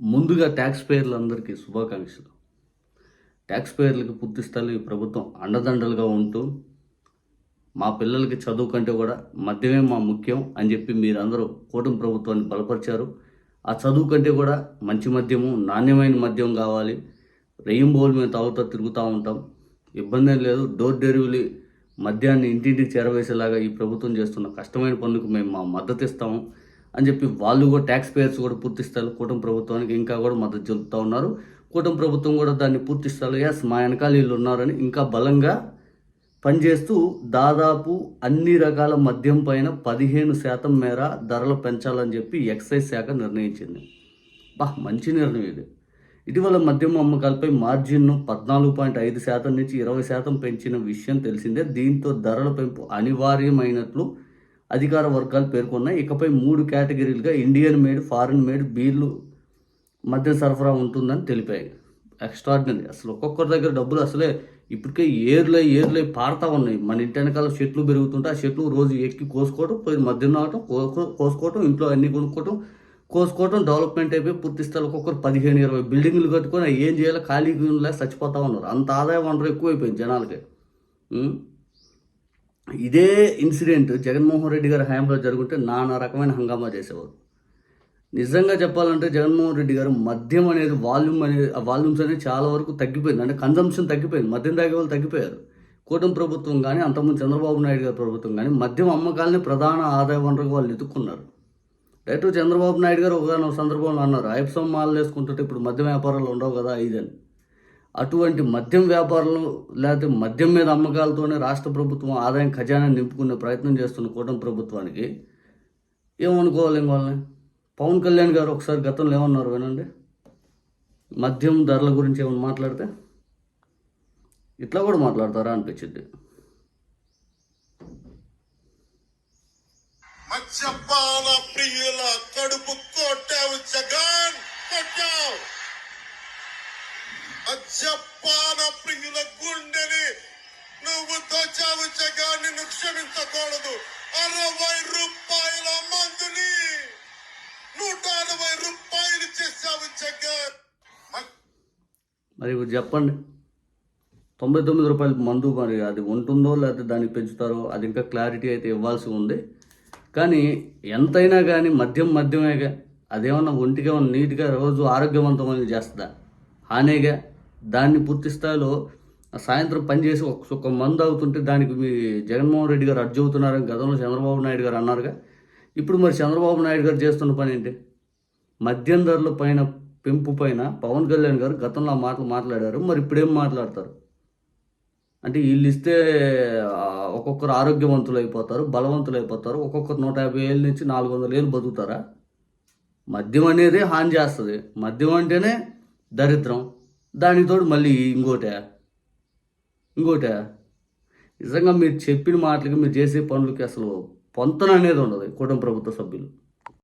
ముందుగా ట్యాక్స్ పేర్లందరికీ శుభాకాంక్షలు. ట్యాక్స్ పేయర్లకి పూర్తి ఈ ప్రభుత్వం అండదండలుగా ఉంటూ మా పిల్లలకి చదువు కంటే కూడా మద్యమే మా ముఖ్యం అని చెప్పి మీరందరూ కూటమి ప్రభుత్వాన్ని బలపరిచారు. ఆ చదువు కంటే కూడా మంచి మద్యము నాణ్యమైన మద్యం కావాలి. రెయింబోల్ మేము తాగుతూ తిరుగుతూ ఉంటాం. ఇబ్బంది ఏం లేదు. డోర్ డెలివరీ మద్యాన్ని ఇంటింటికి చేరవేసేలాగా ఈ ప్రభుత్వం చేస్తున్న కష్టమైన పనులకు మేము మా మద్దతు ఇస్తాము. అని చెప్పి వాళ్ళు కూడా ట్యాక్స్ పేయర్స్ కూడా పూర్తి స్థాయిలో కూటమి ప్రభుత్వానికి ఇంకా కూడా మద్దతు చెబుతూ ఉన్నారు. కూటమి ప్రభుత్వం కూడా దాన్ని పూర్తి స్థాయిలో ఎస్ మా వెనకాల వీళ్ళు ఉన్నారని ఇంకా బలంగా పనిచేస్తూ దాదాపు అన్ని రకాల మద్యం పైన పదిహేను శాతం మేర ధరలు పెంచాలని చెప్పి ఎక్సైజ్ శాఖ నిర్ణయించింది. బా మంచి నిర్ణయం ఇది. ఇటీవల మద్యం అమ్మకాలపై మార్జిన్ను పద్నాలుగు పాయింట్ ఐదు శాతం నుంచి ఇరవై శాతం పెంచిన విషయం తెలిసిందే. దీంతో ధరల పెంపు అనివార్యమైనట్లు అధికార వర్గాలు పేర్కొన్నాయి. ఇకపై మూడు కేటగిరీలుగా ఇండియన్ మేడ్ ఫారిన్ మేడ్ బీర్లు మద్యం సరఫరా ఉంటుందని తెలిపాయి. ఎక్స్ట్రాడినరీ. అసలు ఒక్కొక్కరి దగ్గర డబ్బులు అసలే ఇప్పటికే ఏర్లై ఏర్లై పారుతా ఉన్నాయి. మన ఇంటి వెనకాల చెట్లు పెరుగుతుంటే ఆ చెట్లు రోజు ఎక్కి కోసుకోవటం పోయి మద్యం తాగటం కో- కోసుకోవటం ఇంట్లో అన్ని కొనుక్కోవటం కోసుకోవటం డెవలప్మెంట్ అయిపోయి పూర్తి స్థాయిలో ఒక్కొక్కరు పదిహేను ఇరవై బిల్డింగ్లు కట్టుకొని ఏం చేయాలో ఖాళీగా లేక చచ్చిపోతా ఉన్నారు. అంత ఆదాయ వనరు ఎక్కువైపోయింది జనాలకి. ఇదే ఇన్సిడెంట్ జగన్మోహన్ రెడ్డి గారి హయాంలో జరుగుంటే నానా రకమైన హంగామా చేసేవారు. నిజంగా చెప్పాలంటే జగన్మోహన్ రెడ్డి గారు మద్యం అనేది వాల్యూమ్ అనేది ఆ వాల్యూమ్స్ అనేది చాలా వరకు తగ్గిపోయింది. అంటే కన్జంప్షన్ తగ్గిపోయింది. మద్యం తాగే వాళ్ళు తగ్గిపోయారు. కూటమి ప్రభుత్వం కానీ అంతకుముందు చంద్రబాబు నాయుడు గారి ప్రభుత్వం కానీ మద్యం అమ్మకాలని ప్రధాన ఆదాయ వనరుగా వాళ్ళు ఎత్తుక్కున్నారు డైరెక్ట్ చంద్రబాబు నాయుడు గారు ఒక సందర్భంలో అన్నారు ఐప్సం మాలు వేసుకుంటుంటే ఇప్పుడు మద్యం వ్యాపారాలు ఉండవు కదా ఇదని అటువంటి మద్యం వ్యాపారులు లేకపోతే మద్యం మీద అమ్మకాలతోనే రాష్ట్ర ప్రభుత్వం ఆదాయం ఖజానా నింపుకునే ప్రయత్నం చేస్తున్న కూటమి ప్రభుత్వానికి ఏమనుకోవాలి ఇంక వాళ్ళని? పవన్ కళ్యాణ్ గారు ఒకసారి గతంలో ఏమన్నారు వినండి? మద్యం ధరల గురించి ఏమైనా మాట్లాడితే? ఇట్లా కూడా మాట్లాడతారా అనిపించింది. మత్స్యపాల ప్రియుల కడుపు కొట్టావు జగన్ కొట్టావు. మద్యపాన ప్రియుల గుండెని నువ్వు దోచావు జగన్ నిన్ను క్షమించకూడదు. అరవై రూపాయల మందుని నూట అరవై రూపాయలు చేశావు జగన్ మరి చెప్పండి. తొంభై తొమ్మిది రూపాయల మందు మరి అది ఉంటుందో లేకపోతే దానికి పెంచుతారో అది ఇంకా క్లారిటీ అయితే ఇవ్వాల్సి ఉంది. కానీ ఎంతైనా కానీ మద్యం మద్యమేగా. అదేమన్నా ఒంటికి ఏమన్నా నీట్గా రోజు ఆరోగ్యవంతమైన చేస్తుందా? హానేగా? దాన్ని పూర్తి స్థాయిలో సాయంత్రం పనిచేసి ఒక ఒక మందు అవుతుంటే దానికి మీ జగన్మోహన్ రెడ్డి గారు అడ్జు అవుతున్నారని గతంలో చంద్రబాబు నాయుడు గారు అన్నారుగా. ఇప్పుడు మరి చంద్రబాబు నాయుడు గారు చేస్తున్న పని ఏంటి? మద్యం ధరల పైన పెంపు పైన పవన్ కళ్యాణ్ గారు గతంలో ఆ మాటలు మాట్లాడారు. మరి ఇప్పుడేం మాట్లాడతారు? అంటే వీళ్ళు ఇస్తే ఒక్కొక్కరు ఆరోగ్యవంతులు అయిపోతారు బలవంతులు అయిపోతారు. ఒక్కొక్కరు నూట యాభై ఏళ్ళ నుంచి నాలుగు వందల ఏళ్ళు బతుకుతారా? మద్యం అనేది హాని చేస్తుంది. మద్యం అంటేనే దరిద్రం. దానికి తోడు మళ్ళీ ఇంకోటే. ఇంకోటే. నిజంగా మీరు చెప్పిన మాటలకి మీరు చేసే పనులకి అసలు పొంతన అనేది ఉండదు కుటుంబ ప్రభుత్వ సభ్యులు.